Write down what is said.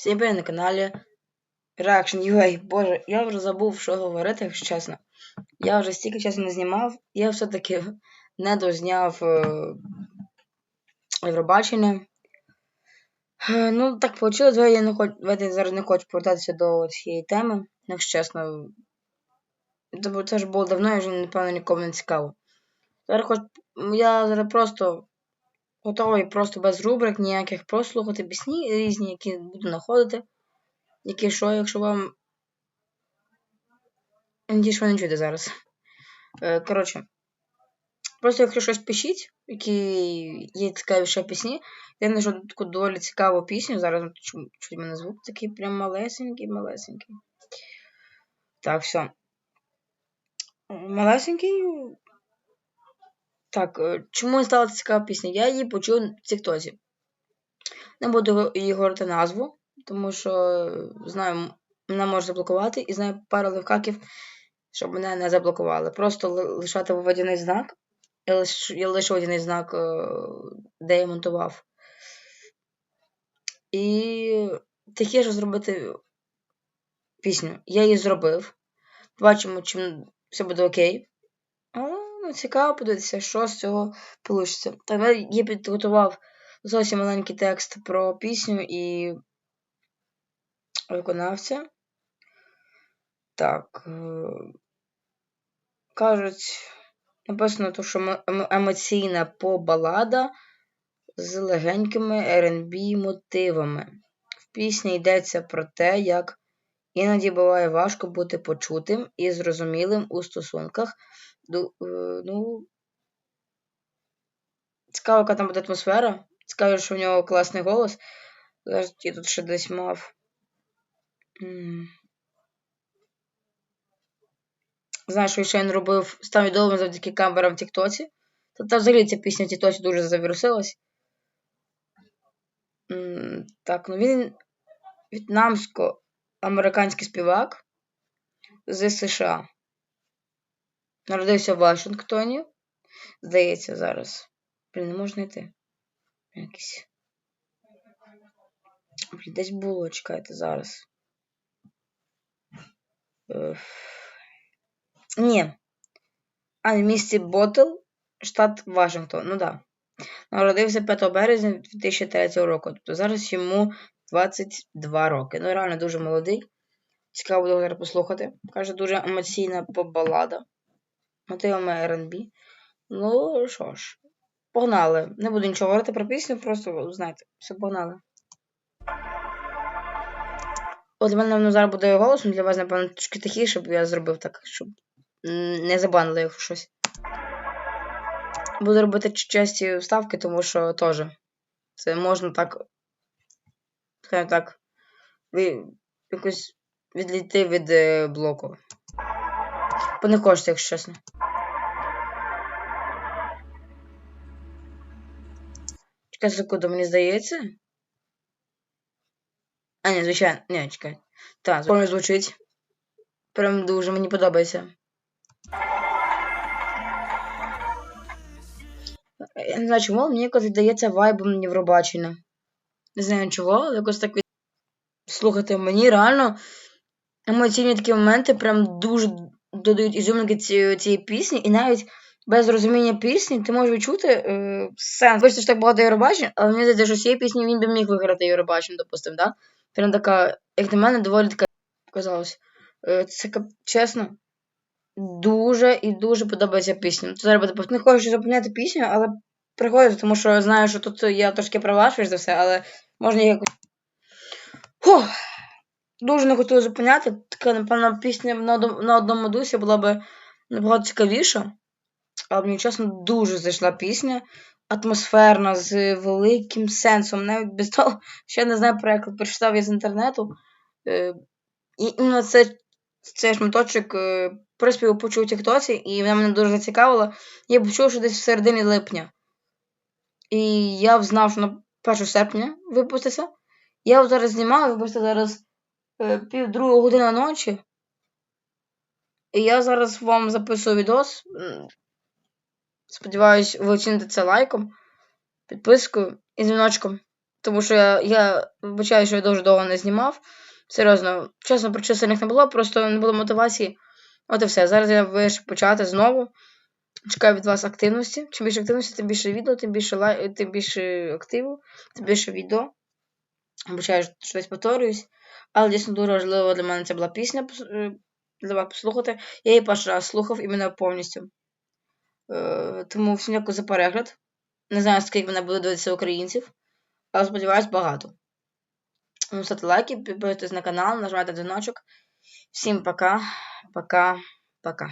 Всім привіт на каналі Reaction UA. Боже, я вже забув, що говорити, якщо чесно. Я вже стільки часу не знімав, я все-таки не дозняв е... Євробачення. Е, ну, так вийшло, я не хочу, я зараз не хочу повертатися до цієї теми, якщо чесно. Це ж було давно і вже, напевно, нікому не цікаво. Зараз хоч я зараз просто готовий просто без рубрик, ніяких просто слухати пісні різні, які буду знаходити. Які що, якщо вам. Надіюсь, ви не чуєте зараз. Е, коротше. Просто якщо щось пишіть, які є цікаві ще пісні. Я знайшов таку доволі цікаву пісню. Зараз чуть мене звук такий прям малесенький, малесенький. Так, все. Малесенький. Так, е, чому стала цікава пісня? Я її почув в Тіктозі. Не буду її говорити назву, тому що знаю, мене може заблокувати і знаю пару левкаків, щоб мене не заблокували. Просто лишати водяний знак. Я лишу, я лишу водяний знак, е, де я монтував. І тихіше зробити пісню. Я її зробив. Бачимо, чим все буде окей. Ну, цікаво подивитися, що з цього вийде. Так, я підготував зовсім маленький текст про пісню і виконавця. Так. Е, кажуть, написано, то, що емоційна побалада з легенькими R&B мотивами. В пісні йдеться про те, як іноді буває важко бути почутим і зрозумілим у стосунках. Е, ну, Цікаво, яка там буде атмосфера. Цікаво, що в нього класний голос. Я тут ще десь мав. Знаєш, що ще він робив став відомим завдяки камерам в Тіктоці. Тобто взагалі ця пісня в Тіктоці дуже завірусилась. Так, ну він в'єтнамсько-американський співак з США. Народився в Вашингтоні. Здається, зараз. Блін, не можна йти. Якийсь. Блін, десь було, чекайте зараз. Ні. А в місті Ботл, штат Вашингтон. Ну да. Народився 5 березня 2003 року. Тобто зараз йому 22 роки. Ну, реально дуже молодий. Цікаво буде зараз послухати. Каже, дуже емоційна побалада. Мотивами R&B. Ну що ж, погнали. Не буду нічого говорити про пісню, просто знаєте, все погнали. От для мене воно зараз буде голосом, для вас, напевно, трошки тихіше, бо я зробив так, щоб не забанили якщо щось. Буду робити часті вставки, тому що теж. Це можна так. Скажімо так. Якось відлійти від е, блоку. Бо не хочеться, якщо чесно. Чекай секунду, мені здається. А, ні, звичайно, ні, чекай. Так, звичайно звучить. Прям дуже мені подобається. Я не знаю чому, мені якось здається вайбом Євробачення. Не знаю чого, але якось так від... Слухайте, мені реально емоційні такі моменти прям дуже додають ізюминки цієї, пісні, і навіть без розуміння пісні ти можеш відчути е, сенс. Що так багато Євробачень, але мені здається, що з цієї пісні він би міг виграти Євробачення, допустим, да? Прям така, як на мене, доволі така показалось. Е, це чесно. Дуже і дуже подобається пісня. Зараз буде Не хочу зупиняти пісню, але приходить, тому що знаю, що тут я трошки права, за все, але можна якось. Фух. Дуже не хотіла зупиняти. Така, напевно, пісня на, одному дусі була б набагато цікавіша. Але мені чесно дуже зайшла пісня. Атмосферна, з великим сенсом. Навіть без того, що не знаю про як прочитав я з інтернету. Е, і іменно це, цей шматочок е, приспіву почув у Тіктоці, і вона мене дуже зацікавила. Я почув, що десь в середині липня. І я знав, що на 1 серпня випуститься. Я зараз знімаю, вибачте, зараз е, пів другої години ночі. І я зараз вам записую відос. Сподіваюсь, ви оціните це лайком, підпискою і дзвіночком. Тому що я, я вибачаю, що я дуже довго не знімав. Серйозно, чесно, причин сильних не було, просто не було мотивації. От і все. Зараз я вирішив почати знову. Чекаю від вас активності. Чим більше активності, тим більше відео, тим більше лай... тим більше активу, тим більше відео. Обичаю, що десь повторююсь. Але дійсно дуже важливо для мене це була пісня е, для вас послухати. Я її перший раз слухав іменно повністю. Е, тому всім дякую за перегляд. Не знаю, скільки мене буде дивитися українців, але сподіваюсь, багато. Ну, Ставте лайки, підписуйтесь на канал, нажимайте дзвіночок. Всім пока, пока, пока.